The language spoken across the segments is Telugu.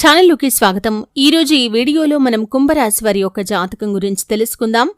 ఛానల్లోకి స్వాగతం. ఈరోజు ఈ వీడియోలో మనం కుంభరాశి వారి యొక్క జాతకం గురించి తెలుసుకుందాం.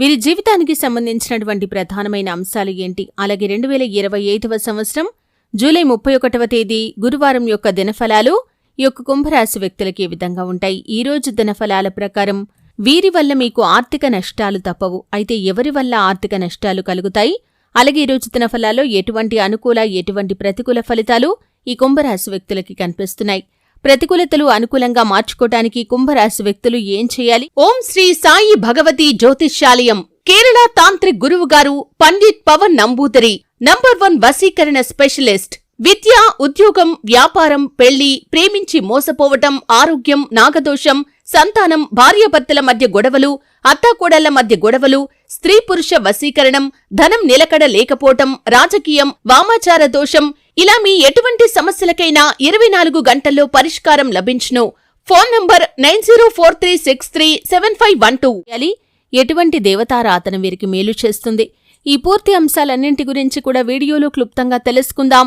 వీరి జీవితానికి సంబంధించినటువంటి ప్రధానమైన అంశాలు ఏంటి? అలాగే రెండు వేల ఇరవై ఐదవ సంవత్సరం జూలై ముప్పై ఒకటవ తేదీ గురువారం యొక్క దినఫలాలు ఈ యొక్క కుంభరాశి వ్యక్తులకి ఏ విధంగా ఉంటాయి? ఈ రోజు దినఫలాల ప్రకారం వీరి వల్ల మీకు ఆర్థిక నష్టాలు తప్పవు. అయితే ఎవరి వల్ల ఆర్థిక నష్టాలు కలుగుతాయి? అలాగే ఈ రోజు దినఫలాల్లో ఎటువంటి అనుకూల ఎటువంటి ప్రతికూల ఫలితాలు ఈ కుంభరాశి వ్యక్తులకి కనిపిస్తున్నాయి? ప్రతికూలతలు అనుకూలంగా మార్చుకోటానికి కుంభరాశి వ్యక్తులు ఏం చేయాలి? ఓం శ్రీ సాయి భగవతి జ్యోతిష్యాలయం కేరళ తాంత్రిక్ గురువు గారు పండిత్ పవన్ నంబూదరి నంబర్ వన్ వసీకరణ స్పెషలిస్ట్ విద్య ఉద్యోగం వ్యాపారం పెళ్ళి ప్రేమించి మోసపోవటం ఆరోగ్యం నాగదోషం సంతానం భార్యాభర్తల మధ్య గొడవలు అత్తాకోడళ్ళ మధ్య గొడవలు స్త్రీ పురుష వశీకరణం ధనం నిలకడ లేకపోవటం రాజకీయం వామాచార దోషం ఇలా మీ ఎటువంటి సమస్యలకైనా ఇరవై నాలుగు గంటల్లో పరిష్కారం లభించును. Phone number nine zero four three six three seven five one two. ఎటువంటి దేవతారాధన వీరికి మేలు చేస్తుంది? ఈ పూర్తి అంశాలన్నింటి గురించి కూడా వీడియోలో క్లుప్తంగా తెలుసుకుందాం.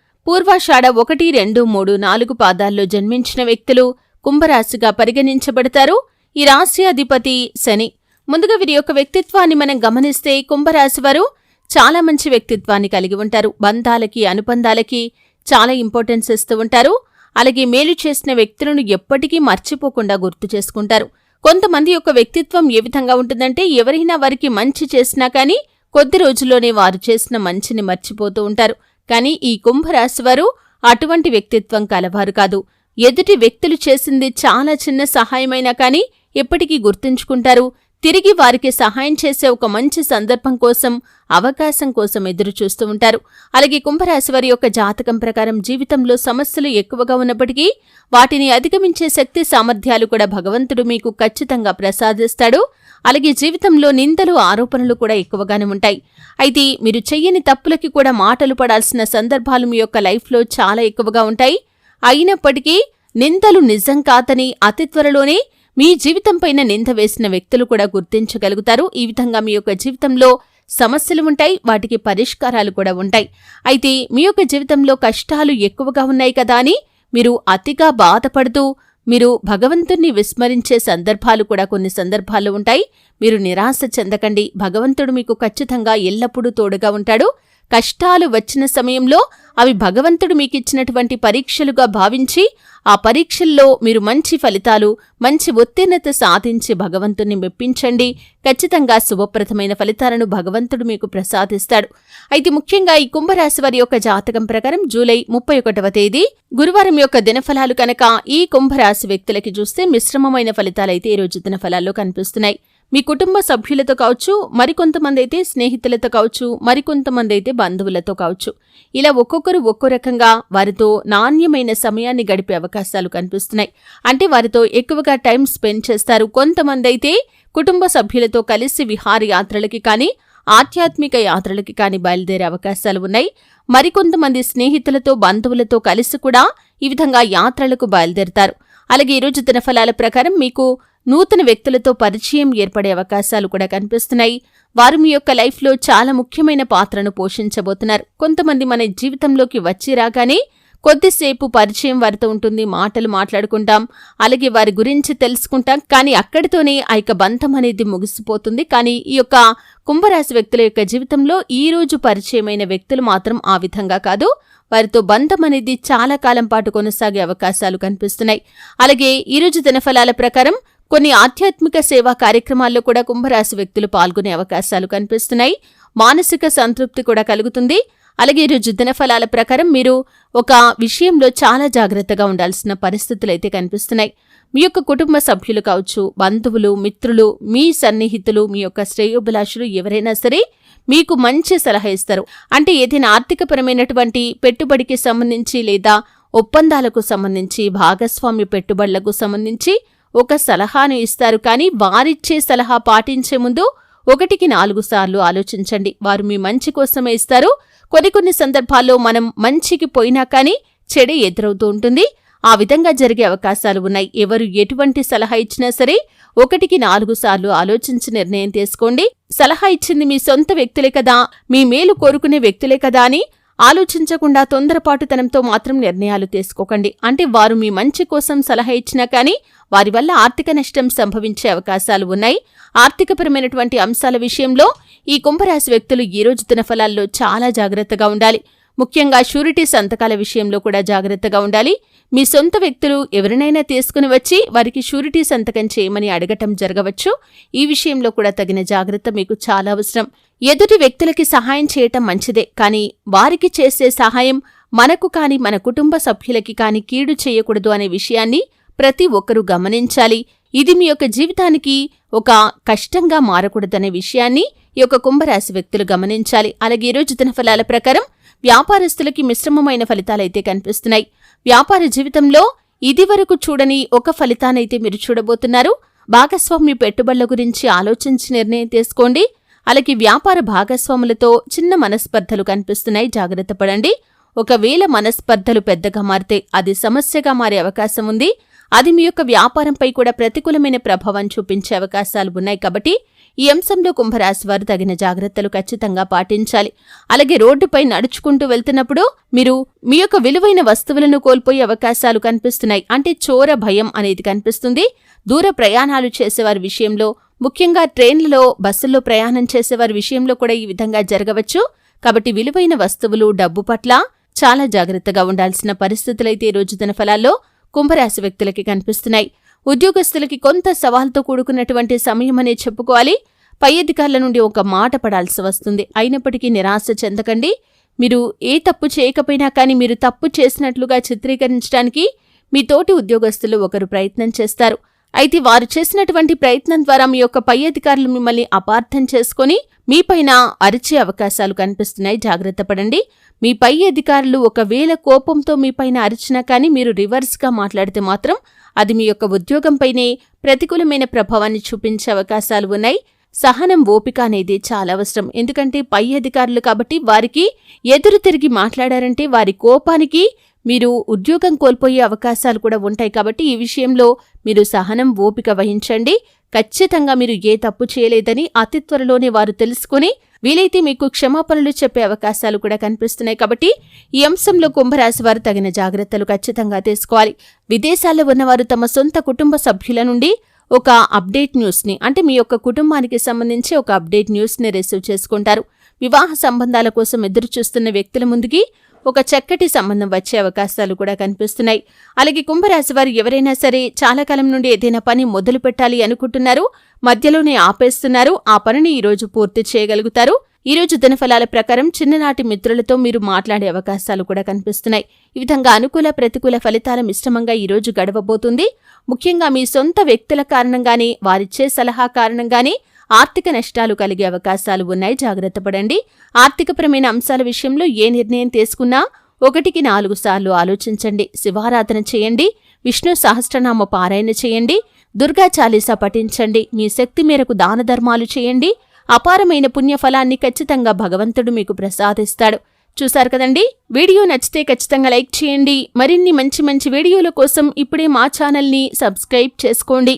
పూర్వాషాఢ ఒకటి రెండు మూడు నాలుగు పాదాల్లో జన్మించిన వ్యక్తులు కుంభరాశిగా పరిగణించబడతారు. ఈ రాశి అధిపతి శని. ముందుగా వీరి యొక్క వ్యక్తిత్వాన్ని మనం గమనిస్తే కుంభరాశి వారు చాలా మంచి వ్యక్తిత్వాన్ని కలిగి ఉంటారు. బంధాలకి అనుబంధాలకి చాలా ఇంపార్టెన్స్ ఇస్తూ ఉంటారు. అలాగే మేలు చేసిన వ్యక్తులను ఎప్పటికీ మర్చిపోకుండా గుర్తు చేసుకుంటారు. కొంతమంది యొక్క వ్యక్తిత్వం ఏ విధంగా ఉంటుందంటే ఎవరైనా వారికి మంచి చేసినా కానీ కొద్ది రోజుల్లోనే వారు చేసిన మంచిని మర్చిపోతూ ఉంటారు. కానీ ఈ కుంభరాశివారు అటువంటి వ్యక్తిత్వం కలవారు కాదు. ఎదుటి వ్యక్తులు చేసింది చాలా చిన్న సహాయమైనా కానీ ఎప్పటికీ గుర్తుంచుకుంటారు. తిరిగి వారికి సహాయం చేసే ఒక మంచి సందర్భం కోసం అవకాశం కోసం ఎదురు చూస్తూ ఉంటారు. అలాగే కుంభరాశి వారి యొక్క జాతకం ప్రకారం జీవితంలో సమస్యలు ఎక్కువగా ఉన్నప్పటికీ వాటిని అధిగమించే శక్తి సామర్థ్యాలు కూడా భగవంతుడు మీకు ఖచ్చితంగా ప్రసాదిస్తాడు. అలాగే జీవితంలో నిందలు ఆరోపణలు కూడా ఎక్కువగానే ఉంటాయి. అయితే మీరు చెయ్యని తప్పులకి కూడా మాటలు పడాల్సిన సందర్భాలు మీ యొక్క లైఫ్లో చాలా ఎక్కువగా ఉంటాయి. అయినప్పటికీ నిందలు నిజం కాదని అతి త్వరలోనే మీ జీవితంపైన నింద వేసిన వ్యక్తులు కూడా గుర్తించగలుగుతారు. ఈ విధంగా మీ యొక్క జీవితంలో సమస్యలు ఉంటాయి వాటికి పరిష్కారాలు కూడా ఉంటాయి. అయితే మీ యొక్క జీవితంలో కష్టాలు ఎక్కువగా ఉన్నాయి కదా అని మీరు అతిగా బాధపడుతూ మీరు భగవంతుణ్ణి విస్మరించే సందర్భాలు కూడా కొన్ని సందర్భాలు ఉంటాయి. మీరు నిరాశ చెందకండి. భగవంతుడు మీకు ఖచ్చితంగా ఎల్లప్పుడూ తోడుగా ఉంటాడు. కష్టాలు వచ్చిన సమయంలో అవి భగవంతుడు మీకిచ్చినటువంటి పరీక్షలుగా భావించి ఆ పరీక్షల్లో మీరు మంచి ఫలితాలు మంచి ఉత్తీర్ణత సాధించి భగవంతుని మెప్పించండి. ఖచ్చితంగా శుభప్రదమైన ఫలితాలను భగవంతుడు మీకు ప్రసాదిస్తాడు. అయితే ముఖ్యంగా ఈ కుంభరాశి వారి యొక్క జాతకం ప్రకారం జూలై ముప్పై ఒకటవ తేదీ గురువారం యొక్క దినఫలాలు కనుక ఈ కుంభరాశి వ్యక్తులకి చూస్తే మిశ్రమమైన ఫలితాలైతే ఈ రోజు దినఫలాల్లో కనిపిస్తున్నాయి. మీ కుటుంబ సభ్యులతో కావచ్చు మరికొంతమంది అయితే స్నేహితులతో కావచ్చు మరికొంతమంది అయితే బంధువులతో కావచ్చు. ఇలా ఒక్కొక్కరు ఒక్కో రకంగా వారితో నాణ్యమైన సమయాన్ని గడిపే అవకాశాలు కనిపిస్తున్నాయి. అంటే వారితో ఎక్కువగా టైం స్పెండ్ చేస్తారు. కొంతమంది అయితే కుటుంబ సభ్యులతో కలిసి విహారయాత్రలకి కానీ ఆధ్యాత్మిక యాత్రలకి కానీ బయలుదేరే అవకాశాలు ఉన్నాయి. మరికొంతమంది స్నేహితులతో బంధువులతో కలిసి కూడా ఈ విధంగా యాత్రలకు బయలుదేరతారు. అలాగే ఈరోజు దినఫలాల ప్రకారం మీకు నూతన వ్యక్తులతో పరిచయం ఏర్పడే అవకాశాలు కూడా కనిపిస్తున్నాయి. వారు మీ యొక్క లైఫ్లో చాలా ముఖ్యమైన పాత్రను పోషించబోతున్నారు. కొంతమంది మన జీవితంలోకి వచ్చి రాగానే కొద్దిసేపు పరిచయం వారితో ఉంటుంది మాటలు మాట్లాడుకుంటాం అలాగే వారి గురించి తెలుసుకుంటాం. కానీ అక్కడితోనే ఆ యొక్క బంధం అనేది ముగిసిపోతుంది. కానీ ఈ యొక్క కుంభరాశి వ్యక్తుల యొక్క జీవితంలో ఈ రోజు పరిచయమైన వ్యక్తులు మాత్రం ఆ విధంగా కాదు. వారితో బంధం అనేది చాలా కాలం పాటు కొనసాగే అవకాశాలు కనిపిస్తున్నాయి. అలాగే ఈరోజు దినఫలాల ప్రకారం కొన్ని ఆధ్యాత్మిక సేవా కార్యక్రమాల్లో కూడా కుంభరాశి వ్యక్తులు పాల్గొనే అవకాశాలు కనిపిస్తున్నాయి. మానసిక సంతృప్తి కూడా కలుగుతుంది. అలాగే ఈరోజు దినఫలాల ప్రకారం మీరు ఒక విషయంలో చాలా జాగ్రత్తగా ఉండాల్సిన పరిస్థితులు అయితే కనిపిస్తున్నాయి. మీ యొక్క కుటుంబ సభ్యులు కావచ్చు బంధువులు మిత్రులు మీ సన్నిహితులు మీ యొక్క శ్రేయోభిలాషులు ఎవరైనా సరే మీకు మంచి సలహా ఇస్తారు. అంటే ఏదైనా ఆర్థికపరమైనటువంటి పెట్టుబడికి సంబంధించి లేదా ఒప్పందాలకు సంబంధించి భాగస్వామ్య పెట్టుబడులకు సంబంధించి ఒక సలహాను ఇస్తారు కానీ వారిచ్చే సలహా పాటించే ముందు ఒకటికి నాలుగు సార్లు ఆలోచించండి. వారు మీ మంచి కోసమే ఇస్తారు. కొన్ని కొన్ని సందర్భాల్లో మనం మంచికి పోయినా కానీ చెడే ఎదురవుతూ ఉంటుంది. ఆ విధంగా జరిగే అవకాశాలు ఉన్నాయి. ఎవరు ఎటువంటి సలహా ఇచ్చినా సరే ఒకటికి నాలుగు సార్లు ఆలోచించి నిర్ణయం తీసుకోండి. సలహా ఇచ్చింది మీ సొంత వ్యక్తులే కదా మీ మేలు కోరుకునే వ్యక్తులే కదా అని ఆలోచించకుండా తొందరపాటుతనంతో మాత్రం నిర్ణయాలు తీసుకోకండి. అంటే వారు మీ మంచి కోసం సలహా ఇచ్చినా కానీ వారి వల్ల ఆర్థిక నష్టం సంభవించే అవకాశాలు ఉన్నాయి. ఆర్థికపరమైనటువంటి అంశాల విషయంలో ఈ కుంభరాశి వ్యక్తులు ఈ రోజు దినఫలాల్లో చాలా జాగ్రత్తగా ఉండాలి. ముఖ్యంగా షూరిటీ సంతకాల విషయంలో కూడా జాగ్రత్తగా ఉండాలి. మీ సొంత వ్యక్తులు ఎవరినైనా తీసుకుని వచ్చి వారికి షూరిటీ సంతకం చేయమని అడగటం జరగవచ్చు. ఈ విషయంలో కూడా తగిన జాగ్రత్త మీకు చాలా అవసరం. ఎదుటి వ్యక్తులకి సహాయం చేయటం మంచిదే. కానీ వారికి చేసే సహాయం మనకు కాని మన కుటుంబ సభ్యులకి కాని కీడు చేయకూడదు అనే విషయాన్ని ప్రతి ఒక్కరూ గమనించాలి. ఇది మీ యొక్క జీవితానికి ఒక కష్టంగా మారకూడదనే విషయాన్ని ఈ యొక్క కుంభరాశి వ్యక్తులు గమనించాలి. అలాగే ఈ రోజు దినఫలాల ప్రకారం వ్యాపారస్తులకి మిశ్రమమైన ఫలితాలైతే కనిపిస్తున్నాయి. వ్యాపార జీవితంలో ఇదివరకు చూడని ఒక ఫలితానైతే మీరు చూడబోతున్నారు. భాగస్వామ్య పెట్టుబడుల గురించి ఆలోచించి నిర్ణయం తీసుకోండి. అలాగే వ్యాపార భాగస్వాములతో చిన్న మనస్పర్ధలు కనిపిస్తున్నాయి. జాగ్రత్త పడండి. ఒకవేళ మనస్పర్ధలు పెద్దగా మారితే అది సమస్యగా మారే అవకాశం ఉంది. అది మీ యొక్క వ్యాపారంపై కూడా ప్రతికూలమైన ప్రభావం చూపించే అవకాశాలు ఉన్నాయి కాబట్టి ఈ అంశంలో కుంభరాశి వారు తగిన జాగ్రత్తలు ఖచ్చితంగా పాటించాలి. అలాగే రోడ్డుపై నడుచుకుంటూ వెళ్తున్నప్పుడు మీరు మీ యొక్క విలువైన వస్తువులను కోల్పోయే అవకాశాలు కనిపిస్తున్నాయి. అంటే చోర భయం అనేది కనిపిస్తుంది. దూర ప్రయాణాలు చేసేవారి విషయంలో ముఖ్యంగా ట్రైన్లలో బస్సుల్లో ప్రయాణం చేసేవారి విషయంలో కూడా ఈ విధంగా జరగవచ్చు. కాబట్టి విలువైన వస్తువులు డబ్బు పట్ల చాలా జాగ్రత్తగా ఉండాల్సిన పరిస్థితులైతే ఈ రోజు దిన ఫలాల్లో కుంభరాశి వ్యక్తులకి కనిపిస్తున్నాయి. ఉద్యోగస్తులకి కొంత సవాల్తో కూడుకున్నటువంటి సమయం అనే చెప్పుకోవాలి. పై అధికారుల నుండి ఒక మాట పడాల్సి వస్తుంది. అయినప్పటికీ నిరాశ చెందకండి. మీరు ఏ తప్పు చేయకపోయినా కానీ మీరు తప్పు చేసినట్లుగా చిత్రీకరించడానికి మీ తోటి ఉద్యోగస్తులు ఒకరు ప్రయత్నం చేస్తారు. అయితే వారు చేసినటువంటి ప్రయత్నం ద్వారా మీ యొక్క పై అధికారులు మిమ్మల్ని అపార్థం చేసుకుని మీపైన అరిచే అవకాశాలు కనిపిస్తున్నాయి. జాగ్రత్త పడండి. మీ పై అధికారులు ఒకవేళ కోపంతో మీపైన అరిచినా కానీ మీరు రివర్స్గా మాట్లాడితే మాత్రం అది మీ యొక్క ఉద్యోగంపైనే ప్రతికూలమైన ప్రభావాన్ని చూపించే అవకాశాలు ఉన్నాయి. సహనం ఓపిక అనేది చాలా అవసరం. ఎందుకంటే పై అధికారులు కాబట్టి వారికి ఎదురు తిరిగి మాట్లాడారంటే వారి కోపానికి మీరు ఉద్యోగం కోల్పోయే అవకాశాలు కూడా ఉంటాయి కాబట్టి ఈ విషయంలో మీరు సహనం ఓపిక వహించండి. ఖచ్చితంగా మీరు ఏ తప్పు చేయలేదని అతి త్వరలోనే వారు తెలుసుకుని వీలైతే మీకు క్షమాపణలు చెప్పే అవకాశాలు కూడా కనిపిస్తున్నాయి కాబట్టి ఈ అంశంలో కుంభరాశి వారు తగిన జాగ్రత్తలు ఖచ్చితంగా తీసుకోవాలి. విదేశాల్లో ఉన్నవారు తమ సొంత కుటుంబ సభ్యుల నుండి ఒక అప్డేట్ న్యూస్ని అంటే మీ యొక్క కుటుంబానికి సంబంధించి ఒక అప్డేట్ న్యూస్ని రిసీవ్ చేసుకుంటారు. వివాహ సంబంధాల కోసం ఎదురు చూస్తున్న వ్యక్తుల ముందుకి ఒక చక్కటి సంబంధం వచ్చే అవకాశాలు కూడా కనిపిస్తున్నాయి. అలాగే కుంభరాశి వారు ఎవరైనా సరే చాలా కాలం నుండి ఏదైనా పని మొదలు పెట్టాలి అనుకుంటున్నారు మధ్యలోనే ఆపేస్తున్నారు ఆ పనిని ఈరోజు పూర్తి చేయగలుగుతారు. ఈరోజు దినఫలాల ప్రకారం చిన్ననాటి మిత్రులతో మీరు మాట్లాడే అవకాశాలు కూడా కనిపిస్తున్నాయి. ఈ విధంగా అనుకూల ప్రతికూల ఫలితాల మిశ్రమంగా ఈ రోజు గడవబోతుంది. ముఖ్యంగా మీ సొంత వ్యక్తుల కారణంగానే వారిచ్చే సలహా కారణంగానే ఆర్థిక నష్టాలు కలిగే అవకాశాలు ఉన్నాయి. జాగ్రత్త పడండి. ఆర్థికపరమైన అంశాల విషయంలో ఏ నిర్ణయం తీసుకున్నా ఒకటికి నాలుగు సార్లు ఆలోచించండి. శివారాధన చేయండి. విష్ణు సహస్రనామ పారాయణ చేయండి. దుర్గా చాలీసా పఠించండి. మీ శక్తి మేరకు దాన ధర్మాలు చేయండి. అపారమైన పుణ్యఫలాన్ని ఖచ్చితంగా భగవంతుడు మీకు ప్రసాదిస్తాడు. చూశారు కదండి? వీడియో నచ్చితే ఖచ్చితంగా లైక్ చేయండి. మరిన్ని మంచి మంచి వీడియోల కోసం ఇప్పుడే మా ఛానల్ని సబ్స్క్రైబ్ చేసుకోండి.